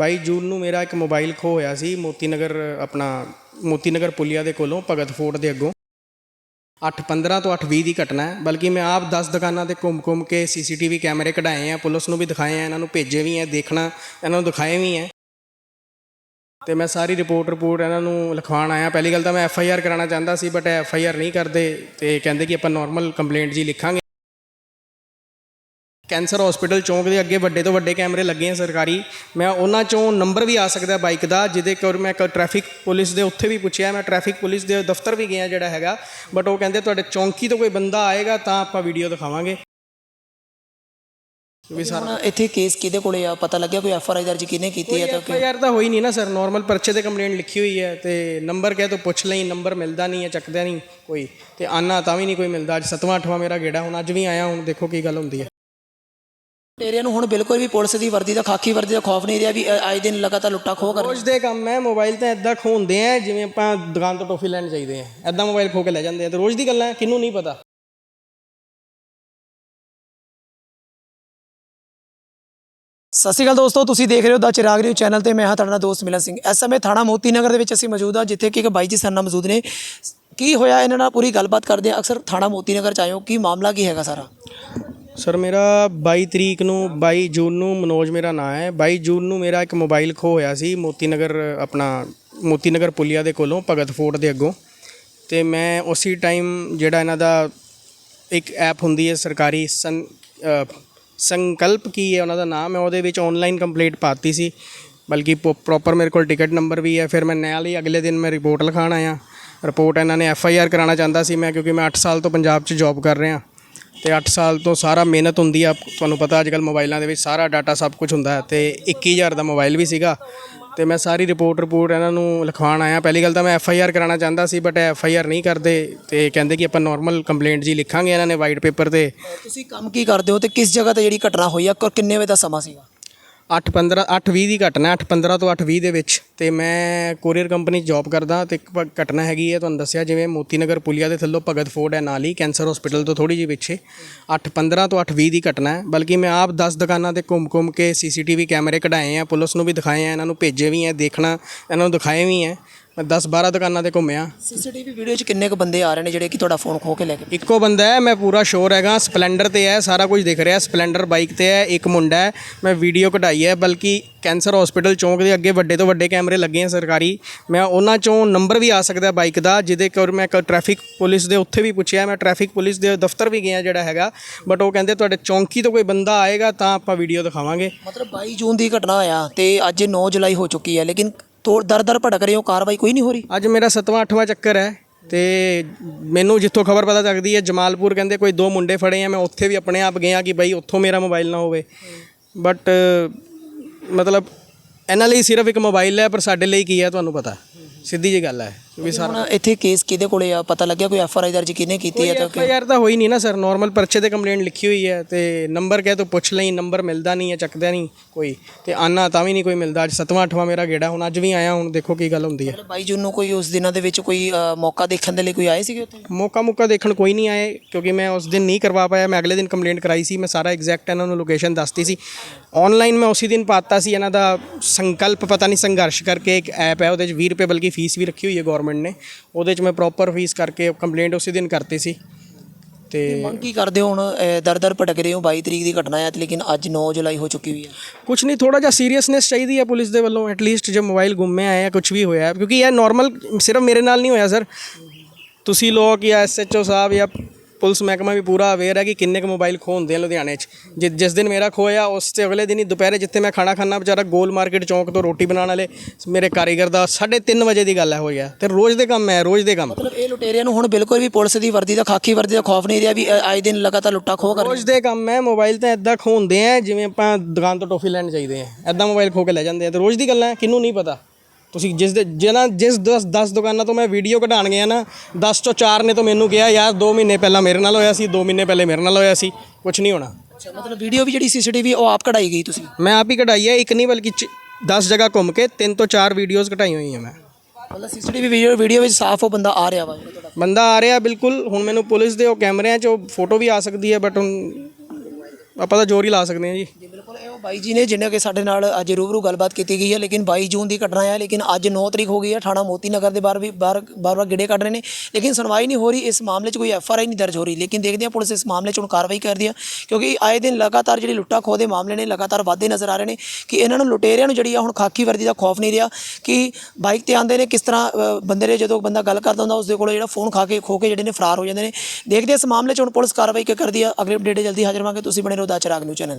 22 ਜੂਨ ਨੂੰ ਮੇਰਾ ਇੱਕ ਮੋਬਾਈਲ ਖੋ ਹੋਇਆ ਸੀ ਮੋਤੀ ਨਗਰ ਆਪਣਾ ਮੋਤੀ ਨਗਰ ਪੁਲੀਆ ਦੇ ਕੋਲੋਂ, ਭਗਤ ਫੋਰਟ ਦੇ ਅੱਗੋਂ। 8:15 ਤੋਂ 8:20 ਦੀ ਘਟਨਾ ਹੈ, ਬਲਕਿ ਮੈਂ ਆਪ 10 ਦੁਕਾਨਾਂ ਤੇ ਘੁੰਮ-ਘੁੰਮ ਕੇ ਸੀਸੀਟੀਵੀ ਕੈਮਰੇ ਕਢਾਏ ਆ, ਪੁਲਿਸ ਨੂੰ ਵੀ ਦਿਖਾਏ ਆ, ਇਹਨਾਂ ਨੂੰ ਭੇਜੇ ਵੀ ਆ, ਦੇਖਣਾ, ਇਹਨਾਂ ਨੂੰ ਦਿਖਾਏ ਵੀ ਆ। ਤੇ ਮੈਂ ਸਾਰੀ ਰਿਪੋਰਟ ਰਿਪੋਰਟ ਇਹਨਾਂ ਨੂੰ ਲਿਖਵਾਉਣ ਆਇਆ। ਪਹਿਲੀ ਗੱਲ ਤਾਂ ਮੈਂ ਐਫ ਆਈ ਆਰ ਕਰਾਉਣਾ ਚਾਹੁੰਦਾ ਸੀ ਬਟ ਐਫ ਆਈ ਆਰ ਨਹੀਂ ਕਰਦੇ, ਤੇ ਕਹਿੰਦੇ ਕਿ ਆਪਾਂ ਨਾਰਮਲ ਕੰਪਲੇਂਟ ਜੀ ਲਿਖਾਂਗੇ। ਕੈਂਸਰ ਹਸਪੀਟਲ ਚੌਂਕ ਦੇ ਅੱਗੇ ਵੱਡੇ ਤੋਂ ਵੱਡੇ ਕੈਮਰੇ ਲੱਗੇ ਆ ਸਰਕਾਰੀ। ਮੈਂ ਉਹਨਾਂ ਚੋਂ ਨੰਬਰ ਵੀ ਆ ਸਕਦਾ ਬਾਈਕ ਦਾ ਜਿਹਦੇ ਕੋਲ ਮੈਂ ਟ੍ਰੈਫਿਕ ਪੁਲਿਸ ਦੇ ਉੱਥੇ ਵੀ ਪੁੱਛਿਆ ਮੈਂ ਟ੍ਰੈਫਿਕ ਪੁਲਿਸ ਦੇ ਦਫ਼ਤਰ ਵੀ ਗਿਆ ਜਿਹੜਾ ਹੈਗਾ। ਬਟ ਉਹ ਕਹਿੰਦੇ ਤੁਹਾਡੇ ਚੌਂਕੀ ਤੋਂ ਕੋਈ ਬੰਦਾ ਆਏਗਾ ਤਾਂ ਆਪਾਂ ਵੀਡੀਓ ਦਿਖਾਵਾਂਗੇ। ਵੀ ਸਰ ਇੱਥੇ ਕੇਸ ਕਿਹਦੇ ਕੋਲੇ ਆ? ਪਤਾ ਲੱਗਿਆ ਕੋਈ ਐਫ ਆਰ ਆਈ ਦਰਜ ਕਿਹਨੇ ਕੀਤੀ ਹੈ ਤਾਂ ਆਈ ਆਰ ਤਾਂ ਹੋਈ ਨਹੀਂ ਨਾ ਸਰ ਨਾਰਮਲ ਪਰਚੇ ਤੇ ਕੰਪਲੇਂਟ ਲਿਖੀ ਹੋਈ ਹੈ ਤੇ ਨੰਬਰ ਕਹੇ ਤਾਂ ਪੁੱਛ ਲਈ ਨੰਬਰ ਮਿਲਦਾ ਨਹੀਂ ਹੈ ਚੱਕਦਾ ਨਹੀਂ ਕੋਈ। ਤੇ ਆਨਾ ਤਾਂ ਵੀ ਨਹੀਂ ਕੋਈ ਮਿਲਦਾ ਅੱਜ ਸੱਤਵਾਂ ਅੱਠਵਾਂ ਮੇਰਾ ਗੇੜਾ ਹੁਣ ਅੱਜ ਵੀ ਆਇਆ ਹੁਣ ਦੇਖੋ ਕੀ ਗੱਲ ਹੁੰਦੀ ਹੈ। ਏਰੀਆ ਨੂੰ ਹੁਣ ਬਿਲਕੁਲ ਵੀ ਪੁਲਿਸ ਦੀ ਵਰਦੀ ਦਾ ਖਾਕੀ ਵਰਦੀ ਦਾ ਖੌਫ ਨਹੀਂ ਰਿਹਾ ਵੀ ਆਏ ਦਿਨ ਲਗਾਤਾਰ ਲੁੱਟਾ ਖੋਹ ਕਰ ਰੋਜ਼ ਦੇ ਕੰਮ ਹੈ ਮੋਬਾਈਲ ਤਾਂ ਇਦਾਂ ਖੋਹਦੇ ਆ ਜਿਵੇਂ ਆਪਾਂ ਦੁਕਾਨ ਤੋਂ ਟੋਫੀ ਲੈਣ ਚਾਹੀਦੇ ਆ। ਐਦਾਂ ਮੋਬਾਈਲ ਖੋ ਕੇ ਲੈ ਜਾਂਦੇ ਆ। ਤੇ ਰੋਜ਼ ਦੀ ਗੱਲਾਂ ਹੈ ਕਿਹਨੂੰ ਨਹੀਂ ਪਤਾ। ਸਤਿ ਸ਼੍ਰੀ ਅਕਾਲ ਦੋਸਤੋ ਤੁਸੀਂ ਦੇਖ ਰਹੇ ਹੋ ਦਾ ਚਿਰਾਗ ਰਿਓ ਚੈਨਲ ਤੇ ਮੈਂ ਹਾਂ ਤੁਹਾਡਾ ਦੋਸਤ ਮਿਲਨ ਸਿੰਘ। ਇਸ ਸਮੇਂ ਥਾਣਾ ਮੋਤੀ ਨਗਰ ਦੇ ਵਿੱਚ ਅਸੀਂ ਮੌਜੂਦ ਹਾਂ ਜਿੱਥੇ ਕਿ ਇੱਕ ਬਾਈ ਜੀ ਸਰਨਾ ਮੌਜੂਦ ਨੇ। ਕੀ ਹੋਇਆ? ਇਹਨਾਂ ਨਾਲ ਪੂਰੀ ਗੱਲਬਾਤ ਕਰਦੇ ਹਾਂ। ਅਕਸਰ ਥਾਣਾ ਮੋਤੀ ਨਗਰ ਚ ਹੋ। ਕੀ ਮਾਮਲਾ ਕੀ ਹੈਗਾ ਸਾਰਾ? ਸਰ ਮੇਰਾ 22 ਤਰੀਕ ਨੂੰ 22 ਜੂਨ ਨੂੰ ਮਨੋਜ ਮੇਰਾ ਨਾਂ ਹੈ। 22 ਜੂਨ ਨੂੰ ਮੇਰਾ ਇੱਕ ਮੋਬਾਈਲ ਖੋ ਹੋਇਆ ਸੀ ਮੋਤੀ ਨਗਰ ਆਪਣਾ ਮੋਤੀ ਨਗਰ ਪੁਲੀਆ ਦੇ ਕੋਲੋਂ, ਭਗਤ ਫੋਰਟ ਦੇ ਅੱਗੋਂ। ਤੇ ਮੈਂ ਉਸੇ ਟਾਈਮ ਜਿਹੜਾ ਇਹਨਾਂ ਦਾ ਇੱਕ ਐਪ ਹੁੰਦੀ ਹੈ, ਸਰਕਾਰੀ ਸੰਕਲਪ ਕੀ ਹੈ ਉਹਨਾਂ ਦਾ ਨਾਮ ਹੈ ਉਹਦੇ ਵਿੱਚ ਆਨਲਾਈਨ ਕੰਪਲੀਟ ਪਾਤੀ ਸੀ। ਬਲਕਿ ਪ੍ਰੋਪਰ ਮੇਰੇ ਕੋਲ ਟਿਕਟ ਨੰਬਰ ਵੀ ਹੈ, ਫਿਰ ਮੈਂ ਨਾਲ ਹੀ ਅਗਲੇ ਦਿਨ ਮੈਂ ਰਿਪੋਰਟ ਲਿਖਾਣ ਆਇਆ। ਰਿਪੋਰਟ ਇਹਨਾਂ ਨੇ ਐਫ ਆਈ ਆਰ ਕਰਾਉਣਾ ਚਾਹੁੰਦਾ ਸੀ ਮੈਂ, ਕਿਉਂਕਿ ਮੈਂ 8 ਸਾਲ ਤੋਂ ਪੰਜਾਬ 'ਚ ਜੌਬ ਕਰ ਰਿਹਾ। ਤੇ 8 ਸਾਲ ਤੋਂ ਸਾਰਾ ਮਿਹਨਤ ਹੁੰਦੀ ਆ। ਤੁਹਾਨੂੰ ਪਤਾ ਅੱਜ ਕੱਲ ਮੋਬਾਈਲਾਂ ਦੇ ਵਿੱਚ ਸਾਰਾ ਡਾਟਾ ਸਭ ਕੁਝ ਹੁੰਦਾ ਹੈ ਤੇ 21000 ਦਾ ਮੋਬਾਈਲ ਵੀ ਸੀਗਾ। ਤੇ ਮੈਂ ਸਾਰੀ ਰਿਪੋਰਟ ਰਿਪੋਰਟ ਇਹਨਾਂ ਨੂੰ ਲਿਖਵਾਉਣ ਆਇਆ। ਪਹਿਲੀ ਗੱਲ ਤਾਂ ਮੈਂ ਐਫ ਆਈ ਆਰ ਕਰਾਉਣਾ ਚਾਹੁੰਦਾ ਸੀ ਬਟ ਐਫ ਆਈ ਆਰ ਨਹੀਂ ਕਰਦੇ ਤੇ ਕਹਿੰਦੇ ਕਿ ਆਪਾਂ ਨਾਰਮਲ ਕੰਪਲੇਂਟ ਜੀ ਲਿਖਾਂਗੇ ਇਹਨਾਂ ਨੇ ਵਾਈਟ ਪੇਪਰ ਤੇ। ਤੁਸੀਂ ਕੰਮ ਕੀ ਕਰਦੇ ਹੋ ਤੇ ਕਿਸ ਜਗ੍ਹਾ ਤੇ ਜਿਹੜੀ ਘਟਨਾ ਹੋਈ ਆ, ਔਰ ਕਿੰਨੇ ਵਜੇ ਦਾ ਸਮਾਂ ਸੀਗਾ? 8:15 8:20 ਦੀ ਘਟਨਾ 8:15 ਤੋਂ 8:20 ਦੇ ਵਿੱਚ। ਤੇ ਮੈਂ ਕੋਰੀਅਰ ਕੰਪਨੀ 'ਚ ਜੌਬ ਕਰਦਾ, ਤੇ ਇੱਕ ਪ- ਘਟਨਾ ਹੈਗੀ ਹੈ, ਤੁਹਾਨੂੰ ਦੱਸਿਆ, ਜਿਵੇਂ ਮੋਤੀ ਨਗਰ ਪੁਲੀਆ ਦੇ ਥੱਲੋਂ ਭਗਤ ਫੋਰਡ ਹੈ ਨਾਲ ਹੀ, ਕੈਂਸਰ ਹਸਪੀਟਲ ਤੋਂ ਥੋੜੀ ਜਿਹੀ ਪਿੱਛੇ। 8:15 ਤੋਂ 8:20 ਦੀ ਘਟਨਾ ਹੈ, ਬਲਕਿ ਮੈਂ ਆਪ 10 ਦੁਕਾਨਾਂ ਤੇ ਘੁੰਮ-ਘੁੰਮ ਕੇ, ਸੀਸੀਟੀਵੀ ਕੈਮਰੇ ਕਢਾਏ ਆ, ਪੁਲਿਸ ਨੂੰ ਵੀ ਦਿਖਾਏ ਆ, ਇਹਨਾਂ ਨੂੰ ਭੇਜੇ ਵੀ ਆ, ਦੇਖਣਾ, ਇਹਨਾਂ ਨੂੰ ਦਿਖਾਏ ਵੀ ਆ। ਮੈਂ 10-12 ਦੁਕਾਨਾਂ ਤੇ ਘੁੰਮਿਆ। ਸੀਸੀਟੀਵੀ ਵੀਡੀਓ 'ਚ ਕਿੰਨੇ ਕੁ ਬੰਦੇ ਆ ਰਹੇ ਨੇ ਜਿਹੜੇ ਕਿ ਤੁਹਾਡਾ ਫੋਨ ਖੋ ਕੇ ਲੈ ਗਏ ਇੱਕੋ ਬੰਦਾ ਹੈ ਮੈਂ ਪੂਰਾ ਸ਼ੋਰ ਹੈਗਾ ਸਪਲੈਂਡਰ ਤੇ ਹੈ ਸਾਰਾ ਕੁਝ ਦਿਖ ਰਿਹਾ ਸਪਲੈਂਡਰ ਬਾਈਕ ਤੇ ਹੈ ਇੱਕ ਮੁੰਡਾ ਹੈ ਮੈਂ ਵੀਡੀਓ ਕਢਾਈ ਹੈ ਬਲਕਿ ਕੈਂਸਰ ਹਸਪੀਟਲ ਚੌਂਕ ਦੇ ਅੱਗੇ ਵੱਡੇ ਤੋਂ ਵੱਡੇ ਕੈਮਰੇ ਲੱਗੇ ਆ ਸਰਕਾਰੀ। ਮੈਂ ਉਹਨਾਂ ਚੋਂ ਨੰਬਰ ਵੀ ਆ ਸਕਦਾ ਬਾਈਕ ਦਾ ਜਿਹਦੇ ਕੋਲ ਮੈਂ ਟ੍ਰੈਫਿਕ ਪੁਲਿਸ ਦੇ ਉੱਥੇ ਵੀ ਪੁੱਛਿਆ ਮੈਂ ਟ੍ਰੈਫਿਕ ਪੁਲਿਸ ਦੇ ਦਫ਼ਤਰ ਵੀ ਗਿਆ ਜਿਹੜਾ ਹੈਗਾ ਬਟ ਉਹ ਕਹਿੰਦੇ ਤੁਹਾਡੇ ਚੌਂਕੀ ਤੋਂ ਕੋਈ ਬੰਦਾ ਆਏਗਾ ਤਾਂ ਆਪਾਂ ਵੀਡੀਓ ਦਿਖਾਵਾਂਗੇ। ਮਤਲਬ 22 ਜੂਨ ਦੀ ਘਟਨਾ ਹੋਇਆ ਤੇ ਅੱਜ 9 ਜੁਲਾਈ ਹੋ ਚੁੱਕੀ ਹੈ ਲੇਕਿਨ ਤੋੜ ਦਰ ਦਰ ਭਟਕ ਰਹੇ ਹੋ, ਕਾਰਵਾਈ ਕੋਈ ਨਹੀਂ ਹੋ ਰਹੀ? ਅੱਜ ਮੇਰਾ ਸੱਤਵਾਂ, ਅੱਠਵਾਂ ਚੱਕਰ ਹੈ ਤੇ ਮੈਨੂੰ ਜਿੱਥੋਂ ਖਬਰ ਪਤਾ ਲੱਗਦੀ ਹੈ, ਜਮਾਲਪੁਰ ਕਹਿੰਦੇ ਕੋਈ ਦੋ ਮੁੰਡੇ ਫੜੇ ਆ, ਮੈਂ ਉੱਥੇ ਵੀ ਆਪਣੇ ਆਪ ਗਿਆ ਕਿ ਬਾਈ ਉੱਥੋਂ ਮੇਰਾ ਮੋਬਾਈਲ ਨਾ ਹੋਵੇ। ਬਟ ਮਤਲਬ, ਇਹਨਾਂ ਲਈ ਸਿਰਫ ਇੱਕ ਮੋਬਾਈਲ ਹੈ, ਪਰ ਸਾਡੇ ਲਈ ਕੀ ਹੈ, ਤੁਹਾਨੂੰ ਪਤਾ। ਸਿੱਧੀ ਜੀ ਗੱਲ ਹੈ। ਵੀ ਸਰ ਹੁਣ ਇੱਥੇ ਕੇਸ ਕਿਹਦੇ ਕੋਲੇ ਆ? ਪਤਾ ਲੱਗਿਆ ਕੋਈ ਐਫ ਆਰ ਆਈ ਦਰਜ ਕਿਹਨੇ ਕੀਤੀ ਹੈ ਤਾਂ ਆਈ ਆਰ ਤਾਂ ਹੋਈ ਨਹੀਂ ਨਾ ਸਰ। ਨਾਰਮਲ ਪਰਚੇ ਤੇ ਕੰਪਲੇਂਟ ਲਿਖੀ ਹੋਈ ਹੈ ਤੇ ਨੰਬਰ ਕਹੇ ਤਾਂ ਪੁੱਛ ਲਈ ਨੰਬਰ ਮਿਲਦਾ ਨਹੀਂ ਹੈ ਚੱਕਦਾ ਨਹੀਂ ਕੋਈ। ਤੇ ਆਨਾ ਤਾਂ ਵੀ ਨਹੀਂ ਕੋਈ ਮਿਲਦਾ। ਅੱਜ ਸੱਤਵਾਂ ਅੱਠਵਾਂ ਮੇਰਾ ਗੇੜਾ ਹੁਣ ਅੱਜ ਵੀ ਆਇਆ ਹੁਣ ਦੇਖੋ ਕੀ ਗੱਲ ਹੁੰਦੀ ਹੈ। ਮਤਲਬ 22 ਜੂਨ ਨੂੰ ਕੋਈ ਉਸ ਦਿਨਾਂ ਦੇ ਵਿੱਚ ਕੋਈ ਅ, ਮੌਕਾ ਦੇਖਣ ਦੇ ਲਈ ਕੋਈ ਆਏ ਸੀਗੇ ਉੱਥੇ? ਮੌਕਾ ਮੁੱਕਾ ਦੇਖਣ ਕੋਈ ਨਹੀਂ ਆਏ ਕਿਉਂਕਿ ਮੈਂ ਉਸ ਦਿਨ ਨਹੀਂ ਕਰਵਾ ਪਾਇਆ। ਮੈਂ ਅਗਲੇ ਦਿਨ ਕੰਪਲੇਂਟ ਕਰਾਈ ਸੀ। ਮੈਂ ਸਾਰਾ ਐਗਜ਼ੈਕਟ ਇਹਨਾਂ ਨੂੰ ਲੋਕੇਸ਼ਨ ਦੱਸਤੀ ਸੀ। ਆਨਲਾਈਨ ਮੈਂ ਉਸੇ ਦਿਨ ਪਾਤਾ ਸੀ। ਇਹਨਾਂ ਦਾ ਸੰਕਲਪ ਪਤਾ ਨਹੀਂ ਸੰਘਰਸ਼ ਕਰਕੇ ਇੱਕ ਐਪ ਹੈ ਉਹਦੇ 'ਚ 20 ਰੁਪਏ ਬਲਕਿ ਫੀਸ ਵੀ ਰੱਖੀ ਹੋਈ ਹੈ ਗਵਰਨਮੈਂਟ ਨੇ ਉਹਦੇ 'ਚ ਮੈਂ ਪ੍ਰੋਪਰ ਫੀਸ ਕਰਕੇ ਕੰਪਲੇਂਟ ਉਸੇ ਦਿਨ ਕਰਤੀ ਸੀ। ਤੇ ਮੰਗ ਕੀ ਕਰਦੇ ਹੋ ਹੁਣ? ਦਰ ਦਰ ਭਟਕ ਰਹੇ ਹੋ 22 ਤਰੀਕ ਦੀ ਘਟਨਾ ਹੈ ਤੇ ਲੇਕਿਨ ਅੱਜ 9 ਜੁਲਾਈ ਹੋ ਚੁੱਕੀ ਹੋਈ ਹੈ। ਕੁਝ ਨਹੀਂ ਥੋੜਾ ਜਿਹਾ ਸੀਰੀਅਸਨੈਸ ਚਾਹੀਦੀ ਹੈ ਪੁਲਿਸ ਦੇ ਵੱਲੋਂ ਐਟਲੀਸਟ ਜੇ ਮੋਬਾਈਲ ਗੁੰਮੇ ਆਏ ਆ ਕੁਝ ਵੀ ਹੋਇਆ ਕਿਉਂਕਿ ਇਹ ਨਾਰਮਲ ਸਿਰਫ ਮੇਰੇ ਨਾਲ ਨਹੀਂ ਹੋਇਆ ਸਰ ਤੁਸੀਂ ਲੋਕ ਜਾਂ ਐਸਐਚਓ ਸਾਹਿਬ ਜਾਂ ਪੁਲਿਸ ਮਹਿਕਮਾ ਵੀ ਪੂਰਾ ਅਵੇਅਰ ਹੈ ਕਿ ਕਿੰਨੇ ਕੁ ਮੋਬਾਈਲ ਖੋਹ ਹੁੰਦੇ ਆ ਲੁਧਿਆਣੇ 'ਚ। ਜਿ- ਜਿਸ ਦਿਨ ਮੇਰਾ ਖੋਇਆ ਉਸ ਤੇ ਅਗਲੇ ਦਿਨ ਹੀ ਦੁਪਹਿਰੇ ਜਿੱਥੇ ਮੈਂ ਖਾਣਾ ਖਾਣਾ ਵਿਚਾਰਾ ਗੋਲ ਮਾਰਕੀਟ ਚੌਂਕ ਤੋਂ ਰੋਟੀ ਬਣਾਉਣ ਵਾਲੇ ਮੇਰੇ ਕਾਰੀਗਰ ਦਾ 3:30 ਵਜੇ ਦੀ ਗੱਲ ਹੈ ਹੋਇਆ ਤੇ ਰੋਜ਼ ਦੇ ਕੰਮ ਹੈ ਰੋਜ਼ ਦੇ ਕੰਮ। ਮਤਲਬ ਇਹ ਲੁਟੇਰਿਆਂ ਨੂੰ ਹੁਣ ਬਿਲਕੁਲ ਵੀ ਪੁਲਿਸ ਦੀ ਵਰਦੀ ਦਾ ਖਾਕੀ ਵਰਦੀ ਦਾ ਖੌਫ ਨਹੀਂ ਰਿਹਾ ਵੀ ਅ, ਆਏ ਦਿਨ ਲਗਾਤਾਰ ਲੁੱਟਾ ਖੋਹ ਕਰ ਰੋਜ਼ ਦੇ ਕੰਮ ਹੈ ਮੋਬਾਈਲ ਤਾਂ ਇਦਾਂ ਖੋਹਦੇ ਆ ਜਿਵੇਂ ਆਪਾਂ ਦੁਕਾਨ ਤੋਂ ਟੋਫੀ ਲੈਣ ਚਾਹੀਦੇ ਆ। ਐਦਾਂ ਮੋਬਾਈਲ ਖੋ ਕੇ ਲੈ ਜਾਂਦੇ ਆ। ਤੇ ਰੋਜ਼ ਦੀ ਗੱਲਾਂ ਹੈ ਕਿਹਨੂੰ ਨਹੀਂ ਪਤਾ। ਤੁਸੀਂ ਜਿਸ ਦੇ ਜਿਹਨਾਂ ਜਿਸ 10 10 ਦੁਕਾਨਾਂ ਤੋਂ ਮੈਂ ਵੀਡੀਓ ਕਢਾਣ ਗਿਆ ਨਾ 10 ਚੋਂ 4 ਨੇ ਤਾਂ ਮੈਨੂੰ ਕਿਹਾ ਯਾਰ 2 ਮਹੀਨੇ ਪਹਿਲਾਂ ਮੇਰੇ ਨਾਲ ਹੋਇਆ ਸੀ 2 ਮਹੀਨੇ ਪਹਿਲੇ ਮੇਰੇ ਨਾਲ ਹੋਇਆ ਸੀ। ਕੁਝ ਨਹੀਂ ਹੋਣਾ। ਅੱਛਾ ਮਤਲਬ ਵੀਡੀਓ ਵੀ ਜਿਹੜੀ ਸੀਸੀਟੀਵੀ ਉਹ ਆਪ ਕਢਾਈ ਗਈ ਤੁਸੀਂ? ਮੈਂ ਆਪ ਹੀ ਕਢਾਈ ਹੈ ਇੱਕ ਨਹੀਂ ਬਲਕਿ 10 ਜਗ੍ਹਾ ਘੁੰਮ ਕੇ 3 ਤੋਂ 4 ਵੀਡੀਓਜ਼ ਕਢਾਈ ਹੋਈਆਂ ਮੈਂ। ਮਤਲਬ ਸੀਸੀਟੀਵੀ ਵੀਡੀਓ ਵੀਡੀਓ ਵਿੱਚ ਸਾਫ਼ ਉਹ ਬੰਦਾ ਆ ਰਿਹਾ ਵਾ ਬੰਦਾ ਆ ਰਿਹਾ ਬਿਲਕੁਲ ਹੁਣ ਮੈਨੂੰ ਪੁਲਿਸ ਦੇ ਉਹ ਕੈਮਰਿਆਂ 'ਚ ਉਹ ਫੋਟੋ ਵੀ ਆ ਸਕਦੀ ਹੈ ਬਟ ਹੁਣ ਆਪਾਂ ਤਾਂ ਜ਼ੋਰ ਹੀ ਲਾ ਸਕਦੇ ਹਾਂ ਜੀ। ਜੀ ਬਾਈ ਜੀ ਨੇ ਜਿਨ੍ਹਾਂ ਕਿ ਸਾਡੇ ਨਾਲ ਅੱਜ ਰੂਬਰੂ ਗੱਲਬਾਤ ਕੀਤੀ ਗਈ ਹੈ, ਲੇਕਿਨ 22 ਜੂਨ ਦੀ ਘਟਨਾ ਹੈ ਲੇਕਿਨ ਅੱਜ 9 ਤਰੀਕ ਹੋ ਗਈ ਹੈ, ਥਾਣਾ ਮੋਤੀ ਨਗਰ ਦੇ ਬਾਹਰ ਵੀ, ਬਾਹਰ ਬਾਰ ਬਾਰ ਗਿੜੇ ਕੱਢ ਰਹੇ ਨੇ, ਲੇਕਿਨ ਸੁਣਵਾਈ ਨਹੀਂ ਹੋ ਰਹੀ, ਇਸ ਮਾਮਲੇ 'ਚ ਕੋਈ ਐਫ ਆਰ ਆਈ ਨਹੀਂ ਦਰਜ ਹੋ ਰਹੀ, ਲੇਕਿਨ ਦੇਖਦੇ ਹਾਂ ਪੁਲਿਸ ਇਸ ਮਾਮਲੇ 'ਚ ਹੁਣ ਕਾਰਵਾਈ ਕਰਦੀ ਹੈ, ਕਿਉਂਕਿ ਆਏ ਦਿਨ ਲਗਾਤਾਰ ਜਿਹੜੀ ਲੁੱਟਾ ਖੋਹ ਦੇ ਮਾਮਲੇ ਨੇ, ਲਗਾਤਾਰ ਵਾਧੇ ਨਜ਼ਰ ਆ ਰਹੇ ਨੇ, ਕਿ ਇਹਨਾਂ ਨੂੰ ਲੁਟੇਰਿਆਂ ਨੂੰ ਜਿਹੜੀ ਆ ਹੁਣ ਖਾਕੀ ਵਰਦੀ ਦਾ ਖੌਫ ਨਹੀਂ ਰਿਹਾ, ਕਿ ਬਾਈਕ ਤੇ ਆਉਂਦੇ ਨੇ, ਕਿਸ ਤਰ੍ਹਾਂ ਬੰਦੇ ਨੇ ਜਦੋਂ ਬੰਦਾ ਗੱਲ ਕਰਦਾ ਹੁੰਦਾ ਉਸ ਦੇ ਕੋਲ ਜਿਹੜਾ ਫੋਨ ਖਾ ਕੇ, ਖੋ ਕੇ ਜਿਹੜੇ ਨੇ ਫਰਾਰ ਹੋ ਜਾਂਦੇ ਨੇ, ਦੇਖਦੇ ਹਾਂ ਇਸ ਮਾਮਲੇ 'ਚ ਹੁਣ ਪੁਲਿਸ ਕਾਰਵਾਈ ਕੀ ਕਰਦੀ ਆ ਅਗਲੇ ਅਪਡੇਟ ਜਲਦੀ ਹਾਜ਼ਰ ਹੋਵਾਂਗੇ, ਤੁਸੀਂ ਬਣੇ ਰਹੋ ਦਾ ਚਿਰਾਗ ਨਿਊਜ਼ ਚੈਨਲ।